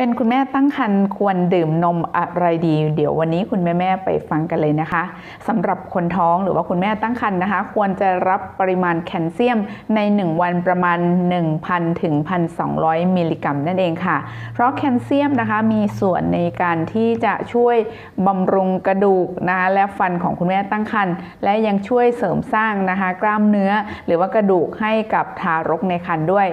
เป็นคุณแม่ตั้งครรภ์ควรดื่มนมอะไรดี เดี๋ยววันนี้คุณแม่แม่ไปฟังกันเลยนะคะสำหรับคนท้องหรือว่าคุณแม่ตั้งครรภ์นะคะ ควรจะรับปริมาณแคลเซียมใน 1 วันประมาณ 1,000ถึง1,200 มิลลิกรัมนั่นเองค่ะ เพราะแคลเซียมนะคะมีส่วนในการที่จะช่วยบำรุงกระดูกนะคะและฟันของคุณแม่ตั้งครรภ์และยังช่วยเสริมสร้างนะคะ กล้ามเนื้อ หรือว่ากระดูกให้กับทารกในครรภ์ด้วย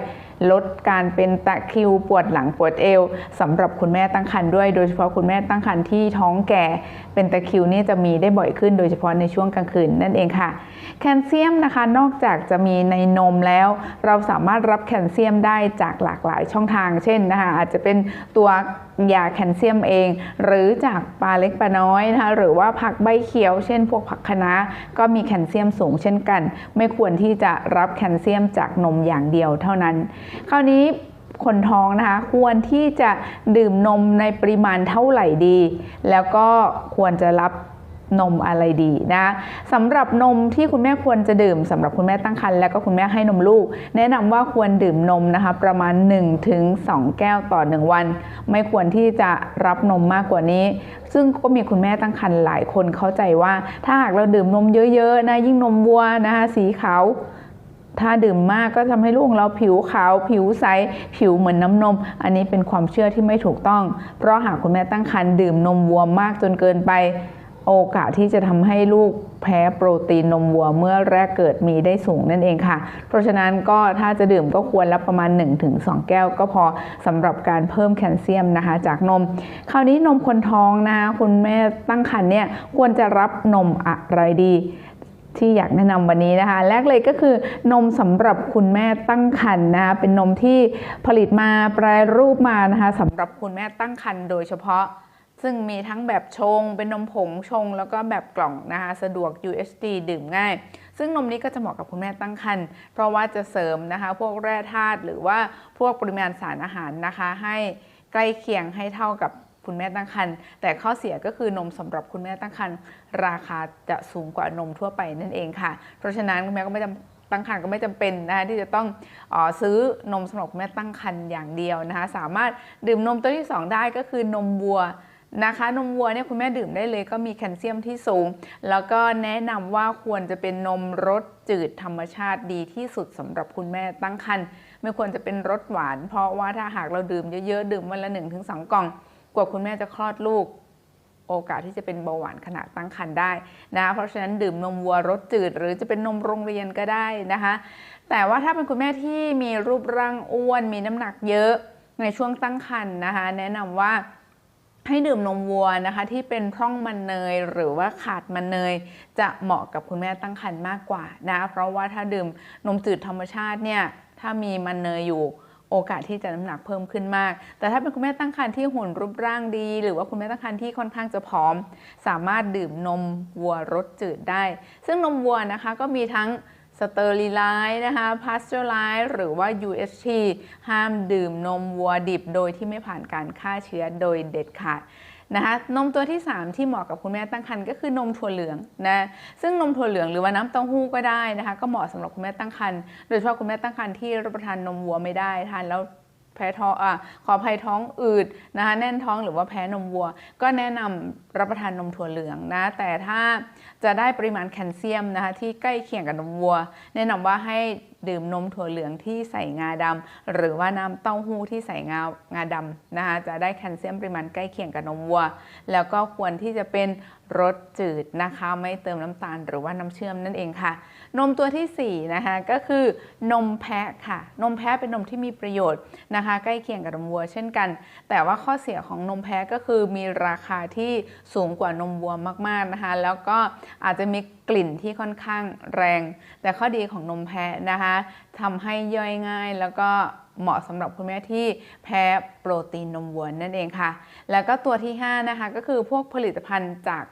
ลดการเป็นตะคริวปวดหลังปวดเอวสำหรับคุณแม่ตั้งครรภ์ด้วย โดยเฉพาะคุณแม่ตั้งครรภ์ที่ท้องแก่เป็นตะคริวนี่จะมีได้บ่อยขึ้น โดยเฉพาะในช่วงกลางคืนนั่นเองค่ะ แคลเซียมนะคะนอกจากจะมีในนมแล้ว เราสามารถรับแคลเซียมได้จากหลากหลายช่องทาง เช่นนะคะอาจจะเป็นตัวยาแคลเซียมเอง หรือจากปลาเล็กปลาน้อยนะคะหรือว่าผักใบเขียว เช่น พวกผักคะน้าก็มีแคลเซียมสูงเช่นกัน ไม่ควรที่จะรับแคลเซียมจากนมอย่างเดียวเท่านั้น คราวนี้คนท้องนะคะควรที่จะดื่มนมในปริมาณเท่าไหร่ดี แล้วก็ควรจะรับ นมอะไรดีนะสำหรับนมที่คุณแม่ควรจะดื่มสำหรับคุณแม่ตั้งครรภ์และก็คุณแม่ให้นมลูก แนะนำว่าควรดื่มนมนะคะประมาณ 1-2 แก้วต่อ 1 วัน ไม่ควรที่จะรับนมมากกว่านี้ ซึ่งก็มีคุณแม่ตั้งครรภ์หลายคนเข้าใจว่า ถ้าหากเราดื่มนมเยอะๆนะยิ่งนมวัวนะคะสีขาวถ้าดื่มมากก็ทำให้ลูกของเราผิวขาว ผิวใส ผิวเหมือนน้ำนม อันนี้เป็นความเชื่อที่ไม่ถูกต้อง เพราะหากคุณแม่ตั้งครรภ์ดื่มนมวัวมากจนเกินไป โอกาสที่จะทำให้ลูกแพ้โปรตีนนมวัวเมื่อแรกเกิดมีได้สูงนั่นเองค่ะ เพราะฉะนั้นก็ถ้าจะดื่มก็ควรรับประมาณ 1-2 แก้วก็พอสำหรับการเพิ่มแคลเซียมนะคะ จากนม คราวนี้นมคนท้องนะคะคุณแม่ตั้งครรภ์เนี่ยควรจะรับนมอะไรดีที่อยากแนะนำวันนี้นะคะ แรกเลยก็คือนมสำหรับคุณแม่ตั้งครรภ์นะคะเป็นนมที่ผลิตมาแปรรูปมานะคะสำหรับคุณแม่ตั้งครรภ์โดยเฉพาะ ซึ่งมีทั้งแบบชง เป็นนมผงชง แล้วก็แบบกล่องนะคะสะดวก USD ดื่มง่าย ซึ่งนมนี้ก็จะเหมาะกับคุณแม่ตั้งครรภ์เพราะว่าจะเสริมนะคะพวกแร่ธาตุหรือว่าพวกปริมาณสารอาหารนะคะให้ใกล้เคียงให้เท่ากับคุณแม่ตั้งครรภ์แต่ข้อเสียก็คือนมสำหรับคุณแม่ตั้งครรภ์ราคาจะสูงกว่านมทั่วไปนั่นเองค่ะ เพราะฉะนั้นคุณแม่ก็ไม่จำตั้งครรภ์ก็ไม่จำเป็นนะคะที่จะต้องออซื้อนมสำหรับคุณแม่ตั้งครรภ์อย่างเดียวนะคะสามารถดื่มนมตัวที่ 2 ได้ก็คือนมวัว นะคะ นมวัวเนี่ยคุณแม่ดื่มได้เลยก็มีแคลเซียมที่สูง แล้วก็แนะนำว่าควรจะเป็นนมรสจืดธรรมชาติดีที่สุดสำหรับคุณแม่ตั้งครรภ์ไม่ควรจะเป็นรสหวาน เพราะว่าถ้าหากเราดื่มเยอะๆ ดื่มวันละ 1-2 กล่อง กว่าคุณแม่จะคลอดลูกโอกาสที่จะเป็นเบาหวานขณะตั้งครรภ์ได้นะ เพราะฉะนั้นดื่มนมวัวรสจืด หรือจะเป็นนมโรงเรียนก็ได้นะคะ แต่ว่าถ้าเป็นคุณแม่ที่มีรูปร่างอ้วน มีน้ำหนักเยอะในช่วงตั้งครรภ์นะคะ แนะนำว่า ให้ดื่มนมวัวนะคะ ที่เป็นพร่องมันเนยหรือว่าขาดมันเนย จะเหมาะกับคุณแม่ตั้งครรภ์มากกว่านะเพราะว่าถ้าดื่มนมจืดธรรมชาติเนี่ยถ้ามีมันเนยอยู่โอกาสที่จะน้ำหนักเพิ่มขึ้นมาก แต่ถ้าเป็นคุณแม่ตั้งครรภ์ที่หุ่นรูปร่างดี หรือว่าคุณแม่ตั้งครรภ์ที่ค่อนข้างจะผอม สามารถดื่มนมวัวรสจืดได้ ซึ่งนมวัวนะคะก็มีทั้ง สเตอริไลซ์นะคะพาสเจอร์ไลซ์หรือว่า UHT ห้ามดื่มนมวัวดิบ โดยที่ไม่ผ่านการฆ่าเชื้อโดยเด็ดขาดนะคะนมตัวที่ 3 ที่เหมาะกับคุณแม่ตั้งครรภ์ก็คือนมถั่วเหลืองนะซึ่งนมถั่วเหลืองหรือว่าน้ำเต้าหู้ก็ได้นะคะก็เหมาะสำหรับคุณแม่ตั้งครรภ์โดยเฉพาะคุณแม่ตั้งครรภ์ที่รับประทานนมวัวไม่ได้ทานแล้ว แพ้ท้องอะขอภัยท้องอืดนะคะแน่นท้องหรือว่าแพ้นมวัว ก็แนะนำรับประทานนมถั่วเหลืองนะ แต่ถ้าจะได้ปริมาณแคลเซียมนะคะที่ใกล้เคียงกับนมวัว แนะนำว่าให้ดื่มนมถั่วเหลืองที่ใส่งาดำหรือว่าน้ำเต้าหู้ที่ใส่งางาดำนะคะจะได้แคลเซียมปริมาณใกล้เคียงกับนมวัว แล้วก็ควรที่จะเป็นรสจืดนะคะ ไม่เติมน้ำตาลหรือว่าน้ำเชื่อมนั่นเองค่ะ นมตัวที่4นะคะก็คือนมแพะค่ะ นมแพะเป็นนมที่มีประโยชน์นะคะ ใกล้เคียงกับนมวัวเช่นกัน แต่ว่าข้อเสียของนมแพะก็คือมีราคาที่สูงกว่านมวัวมากๆนะคะ แล้วก็อาจจะมีกลิ่นที่ค่อนข้างแรง แต่ข้อดีของนมแพะนะคะทำให้ย่อยง่าย แล้วก็เหมาะสำหรับคุณแม่ที่แพ้โปรตีนนมวัวนั่นเองค่ะ แล้วก็ตัวที่ 5 นะคะ ก็คือพวกผลิตภัณฑ์จาก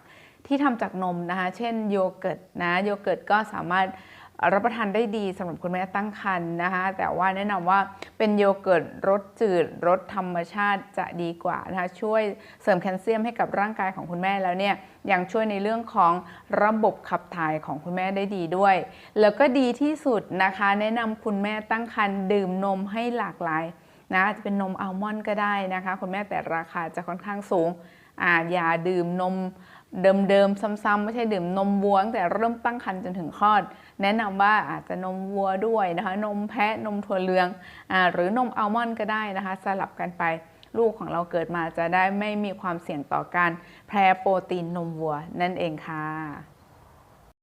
ที่ทำจากนมนะคะ เช่นโยเกิร์ตนะโยเกิร์ตก็สามารถ รับประทานได้ดีสำหรับคุณแม่ตั้งครรภ์นะคะ แต่ว่าแนะนำว่าเป็นโยเกิร์ตรสจืดรสธรรมชาติจะดีกว่านะคะช่วยเสริมแคลเซียมให้กับร่างกายของคุณแม่แล้วเนี่ยยังช่วยในเรื่องของระบบขับถ่ายของคุณแม่ได้ดีด้วย แล้วก็ดีที่สุดนะคะ แนะนำคุณแม่ตั้งครรภ์ดื่มนมให้หลากหลาย นะจะเป็นนมอัลมอนด์ก็ได้นะคะ คุณแม่แต่ราคาจะค่อนข้างสูงอ่าอย่าดื่มนมเดิมๆ ซ้ำๆไม่ใช่ดื่มนมวัวตั้งแต่เริ่มตั้งครรภ์จนถึงคลอด แนะนำว่าอาจจะนมวัวด้วยนะคะนมแพะนมถั่วเหลืองอาหรือนมอัลมอนด์ก็ได้นะคะ สลับกันไปลูกของเราเกิดมาจะได้ไม่มีความเสี่ยงต่อการแพ้โปรตีนนมวัวนั่นเองค่ะ